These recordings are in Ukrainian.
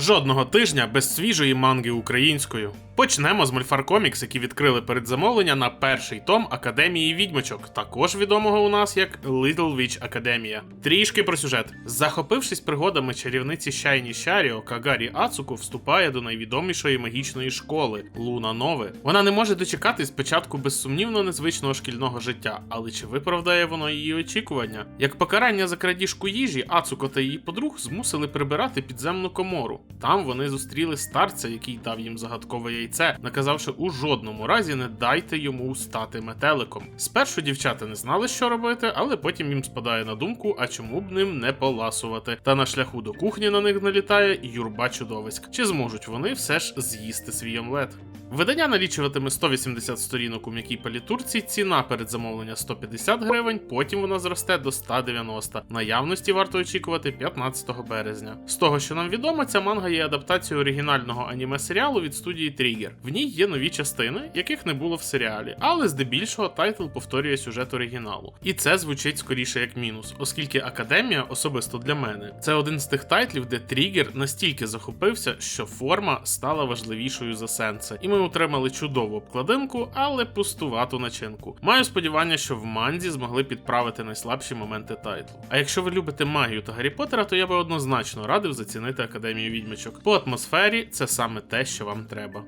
Жодного тижня без свіжої манги українською. Почнемо з Мольфар Комікс, які відкрили передзамовлення на перший том Академії відьмачок, також відомого у нас як Little Witch Академія. Трішки про сюжет. Захопившись пригодами чарівниці Шайні Шаріо, Кагарі Ацуко вступає до найвідомішої магічної школи Луна Нове. Вона не може дочекатись спочатку безсумнівно незвичного шкільного життя, але чи виправдає воно її очікування? Як покарання за крадіжку їжі, Ацуко та її подруг змусили прибирати підземну комору. Там вони зустріли старця, який дав їм загадкове яйце, наказавши у жодному разі не дайте йому стати метеликом. Спершу дівчата не знали, що робити, але потім їм спадає на думку, а чому б ним не поласувати. Та на шляху до кухні на них налітає юрба чудовиськ. Чи зможуть вони все ж з'їсти свій омлет? Видання налічуватиме 180 сторінок у м'якій палітурці, ціна передзамовлення 150 гривень, потім вона зросте до 190. Наявності варто очікувати 15 березня. З того, що нам відомо, ця манга є адаптацією оригінального аніме-серіалу від студії Trigger. В ній є нові частини, яких не було в серіалі, але здебільшого тайтл повторює сюжет оригіналу. І це звучить скоріше як мінус, оскільки Академія, особисто для мене, це один з тих тайтлів, де Тригер настільки захопився, що форма стала важливішою за сенси. І ми отримали чудову обкладинку, але пустувату начинку. Маю сподівання, що в манзі змогли підправити найслабші моменти тайтлу. А якщо ви любите магію та Гаррі Поттера, то я би однозначно радив зацінити Академію відьмачок. По атмосфері це саме те, що вам треба.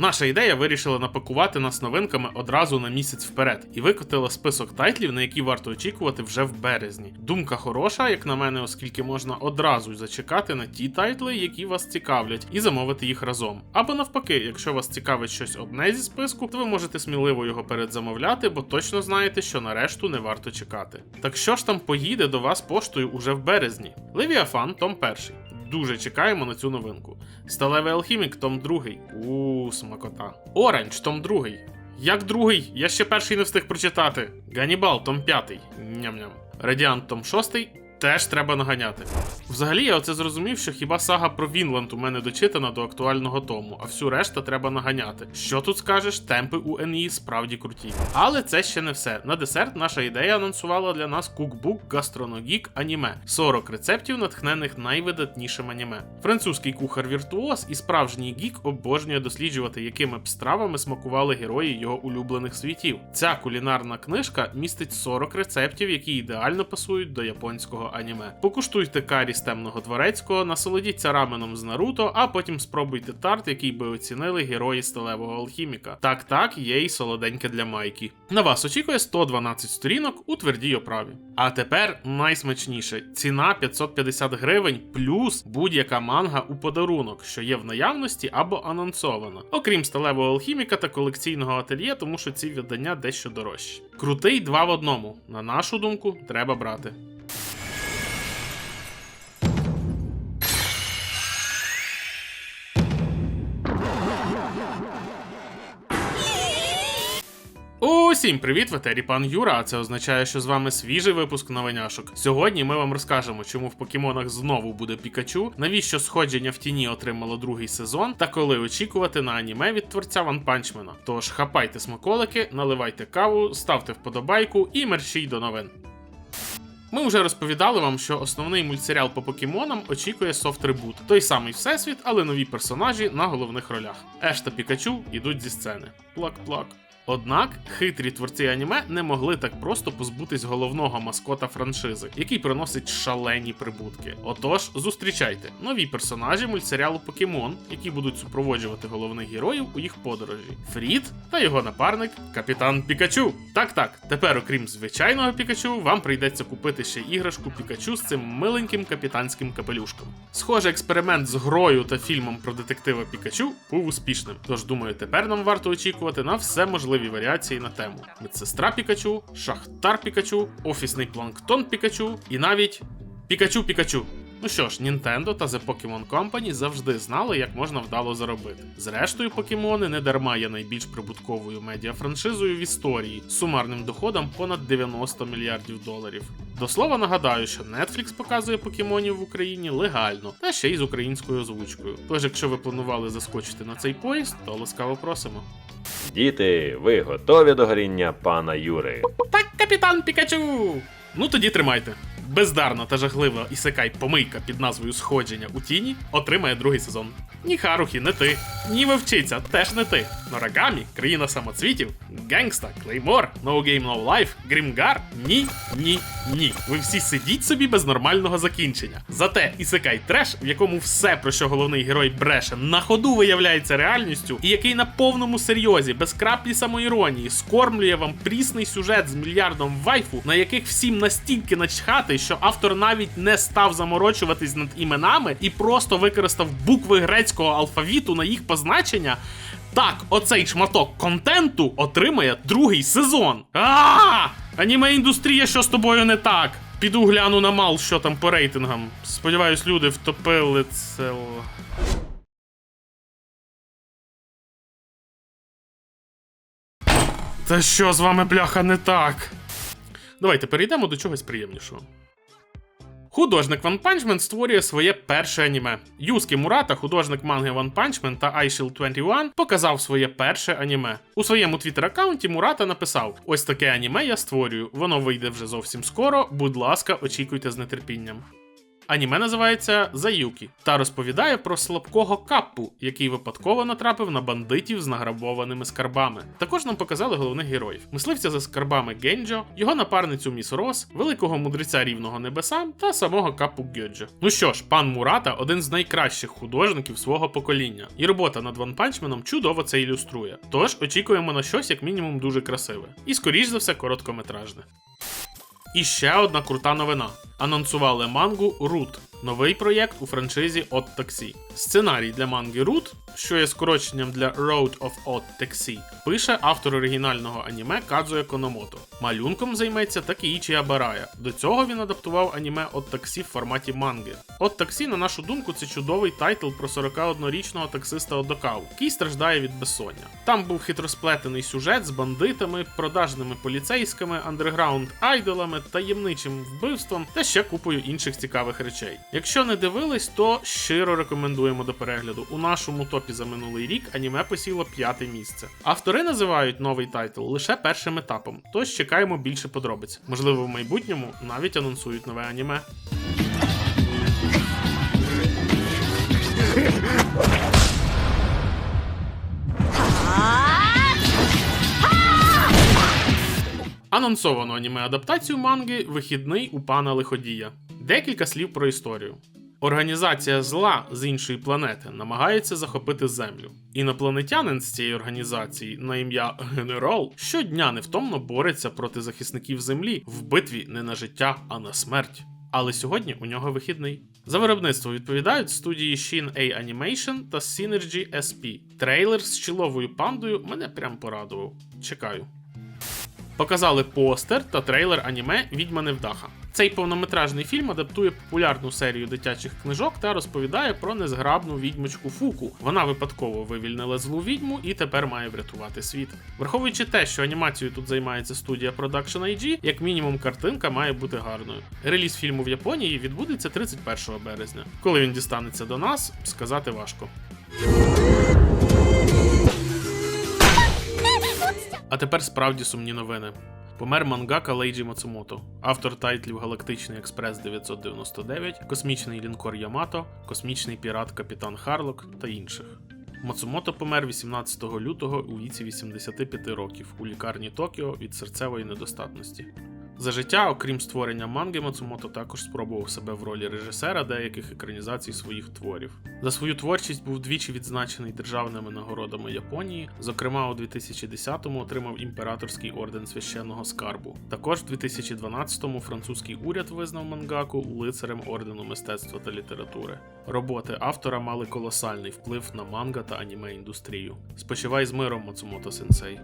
Наша ідея вирішила напакувати нас новинками одразу на місяць вперед і викотила список тайтлів, на які варто очікувати вже в березні. Думка хороша, як на мене, оскільки можна одразу зачекати на ті тайтли, які вас цікавлять, і замовити їх разом. Або навпаки, якщо вас цікавить щось одне зі списку, то ви можете сміливо його передзамовляти, бо точно знаєте, що на решту не варто чекати. Так що ж там поїде до вас поштою уже в березні? Левіафан, том перший. Дуже чекаємо на цю новинку. Сталевий алхімік, том другий. Ууу, смакота. Оранж, том другий. Як другий? Я ще перший не встиг прочитати. Ганібал, том п'ятий. Ням-ням. Радіант, том шостий. Теж треба наганяти. Взагалі, я оце зрозумів, що хіба сага про Вінланд у мене дочитана до актуального тому, а всю решта треба наганяти. Що тут скажеш, темпи у НІ справді круті. Але це ще не все. На десерт наша ідея анонсувала для нас кукбук Гастроногік аніме 40 рецептів, натхнених найвидатнішим аніме. Французький кухар віртуоз і справжній гік обожнює досліджувати, якими б стравами смакували герої його улюблених світів. Ця кулінарна книжка містить 40 рецептів, які ідеально пасують до японського аніме. Покуштуйте карі з темного дворецького, насолодіться раменом з Наруто, а потім спробуйте тарт, який би оцінили герої сталевого алхіміка. Так, так, є й солоденьке для майки. На вас очікує 112 сторінок у твердій оправі. А тепер найсмачніше: ціна 550 гривень плюс будь-яка манга у подарунок, що є в наявності або анонсована. Окрім сталевого алхіміка та колекційного ательє, тому що ці видання дещо дорожчі. Крутий два в одному. На нашу думку, треба брати. Усім привіт, в етері пан Юра. Це означає, що з вами свіжий випуск новиняшок. Сьогодні ми вам розкажемо, чому в покемонах знову буде Пікачу, навіщо сходження в тіні отримало другий сезон, та коли очікувати на аніме від творця Ванпанчмена. Тож хапайте смаколики, наливайте каву, ставте вподобайку і мерщій до новин. Ми вже розповідали вам, що основний мультсеріал по покемонам очікує софт-ребут. Той самий всесвіт, але нові персонажі на головних ролях. Еш та Пікачу йдуть зі сцени. Плак-плак. Однак хитрі творці аніме не могли так просто позбутись головного маскота франшизи, який приносить шалені прибутки. Отож, зустрічайте нові персонажі мультсеріалу Покемон, які будуть супроводжувати головних героїв у їх подорожі: Фрід та його напарник Капітан Пікачу. Так, так, тепер, окрім звичайного Пікачу, вам прийдеться купити ще іграшку Пікачу з цим миленьким капітанським капелюшком. Схоже, експеримент з грою та фільмом про детектива Пікачу був успішним. Тож думаю, тепер нам варто очікувати на все можливі варіації на тему: медсестра Пікачу, Шахтар Пікачу, офісний планктон Пікачу і навіть Пікачу Пікачу. Ну що ж, Nintendo та The Pokemon Company завжди знали, як можна вдало заробити. Зрештою, покемони не дарма є найбільш прибутковою медіафраншизою в історії з сумарним доходом понад 90 мільярдів доларів. До слова нагадаю, що Netflix показує покемонів в Україні легально та ще й з українською озвучкою. Тож, якщо ви планували заскочити на цей поїзд, то ласкаво просимо. Діти, ви готові до горіння пана Юри? Так, капітан Пікачу! Ну тоді тримайте. бездарна та жахлива ісекай помийка під назвою Сходження у тіні отримає другий сезон. Ні Харухі, не ти. Ні вивчиця, теж не ти. Норагамі, країна самоцвітів, Генгста, Клеймор, No Game No Life, Грімгар. Ні, ні, ні. Ви всі сидіть собі без нормального закінчення. Зате ісекай треш, в якому все, про що головний герой бреше, на ходу виявляється реальністю, і який на повному серйозі, без краплі самоіронії, скормлює вам прісний сюжет з мільярдом вайфу, на яких всім настільки начхати, що автор навіть не став заморочуватись над іменами і просто використав букви грецького алфавіту на їх позначення. Так, оцей шматок контенту отримає другий сезон. А! Аніме індустрія, що з тобою не так? Піду гляну на мал, що там по рейтингам. Сподіваюсь, люди втопили це. Та що з вами, бляха, не так? Давайте перейдемо до чогось приємнішого. Художник One Punch Man створює своє перше аніме. Юскі Мурата, художник манги One Punch Man та iShield 21, показав своє перше аніме. У своєму твіттер-аккаунті Мурата написав: Ось таке аніме я створюю. Воно вийде вже зовсім скоро. Будь ласка, очікуйте з нетерпінням. Аніме називається Заюкі та розповідає про слабкого каппу, який випадково натрапив на бандитів з награбованими скарбами. Також нам показали головних героїв: мисливця за скарбами Генджо, його напарницю Міс Рос, великого мудреця рівного небесам та самого капу Гьоджо. Ну що ж, пан Мурата один з найкращих художників свого покоління, і робота над Man чудово це ілюструє. Тож очікуємо на щось як мінімум дуже красиве. І скоріш за все короткометражне. І ще одна крута новина. Анонсували мангу Root, новий проєкт у франшизі От Taxi. Сценарій для манги Root, що є скороченням для Road of Odd Taxi, пише автор оригінального аніме Кадзуя Кономото. Малюнком займеться Такіїчі Абарая. До цього він адаптував аніме От Таксі в форматі манги. От Таксі, на нашу думку, це чудовий тайтл про 41-річного таксиста Одокаву, який страждає від безсоння. Там був хитросплетений сюжет з бандитами, продажними поліцейськими, андерграунд айдолами, таємничим вбивством та ще купою інших цікавих речей. Якщо не дивились, то щиро рекомендуємо до перегляду. У нашому топі за минулий рік аніме посіло п'яте місце. Автори називають новий тайтл лише першим етапом, тож чекаємо більше подробиць. Можливо, в майбутньому навіть анонсують нове аніме. Анонсовано аніме адаптацію манги Вихідний у пана Лиходія. Декілька слів про історію. Організація зла з іншої планети намагається захопити землю. Інопланетянин з цієї організації на ім'я Генерал щодня невтомно бореться проти захисників землі в битві не на життя, а на смерть. Але сьогодні у нього вихідний. За виробництво відповідають студії Shin A Animation та Synergy SP. Трейлер з чоловою пандою мене прям порадував. Чекаю. Показали постер та трейлер аніме Відьма Невдаха. Цей повнометражний фільм адаптує популярну серію дитячих книжок та розповідає про незграбну відьмочку Фуку. Вона випадково вивільнила злу відьму і тепер має врятувати світ. Враховуючи те, що анімацією тут займається студія Production IG, як мінімум картинка має бути гарною. Реліз фільму в Японії відбудеться 31 березня. Коли він дістанеться до нас, сказати важко. А тепер справді сумні новини. Помер мангака Лейджі Мацумото, автор тайтлів Галактичний Експрес 999, Космічний лінкор Ямато, Космічний пірат Капітан Харлок та інших. Мацумото помер 18 лютого у віці 85 років у лікарні Токіо від серцевої недостатності. За життя, окрім створення манги, Мацумото також спробував себе в ролі режисера деяких екранізацій своїх творів. За свою творчість був двічі відзначений державними нагородами Японії. Зокрема, у 2010-му отримав імператорський орден священного скарбу. Також в 2012-му французький уряд визнав мангаку лицарем ордену мистецтва та літератури. Роботи автора мали колосальний вплив на манга та аніме індустрію. Спочивай з миром, Мацумото Сенсей.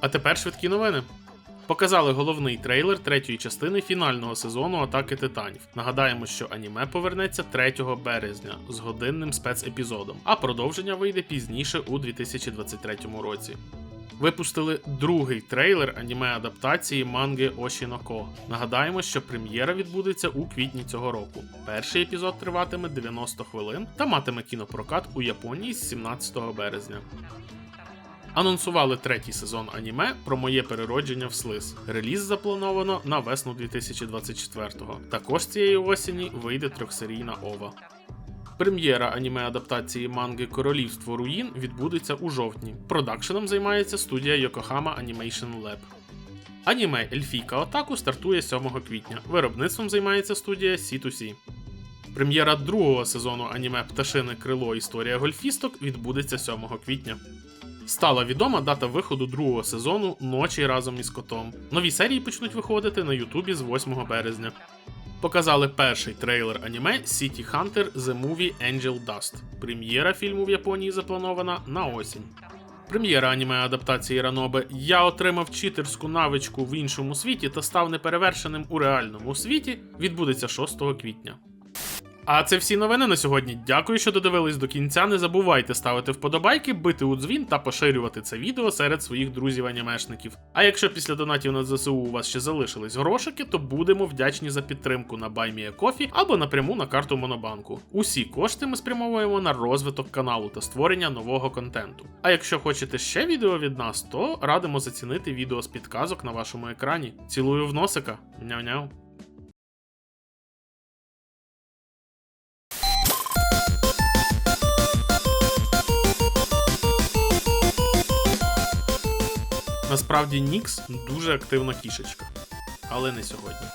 А тепер швидкі новини. Показали головний трейлер третьої частини фінального сезону Атаки Титанів. Нагадаємо, що аніме повернеться 3 березня з годинним спецепізодом, а продовження вийде пізніше у 2023 році. Випустили другий трейлер аніме адаптації манги Ошіноко. Нагадаємо, що прем'єра відбудеться у квітні цього року. Перший епізод триватиме 90 хвилин та матиме кінопрокат у Японії з 17 березня. Анонсували третій сезон аніме про моє переродження в слиз. Реліз заплановано на весну 2024-го. Також цієї осені вийде трьохсерійна ова. Прем'єра аніме адаптації манги Королівство руїн відбудеться у жовтні. Продакшеном займається студія Yokohama Animation Lab. Аніме Ельфійка Отаку стартує 7 квітня. Виробництвом займається студія C2C. Прем'єра другого сезону аніме Пташине крило Історія гольфісток відбудеться 7 квітня. Стала відома дата виходу другого сезону Ночі разом із котом. Нові серії почнуть виходити на Ютубі з 8 березня. Показали перший трейлер аніме City Hunter The Movie Angel Dust. Прем'єра фільму в Японії запланована на осінь. Прем'єра аніме адаптації Ранобе Я отримав читерську навичку в іншому світі та став неперевершеним у реальному світі відбудеться 6 квітня. А це всі новини на сьогодні. Дякую, що додивились до кінця. Не забувайте ставити вподобайки, бити у дзвін та поширювати це відео серед своїх друзів-анімешників. А якщо після донатів на ЗСУ у вас ще залишились грошики, то будемо вдячні за підтримку на BuyMeACoffee або напряму на карту Монобанку. Усі кошти ми спрямовуємо на розвиток каналу та створення нового контенту. А якщо хочете ще відео від нас, то радимо зацінити відео з підказок на вашому екрані. Цілую в носика. Няу-няу. Насправді Нікс дуже активна кішечка, але не сьогодні.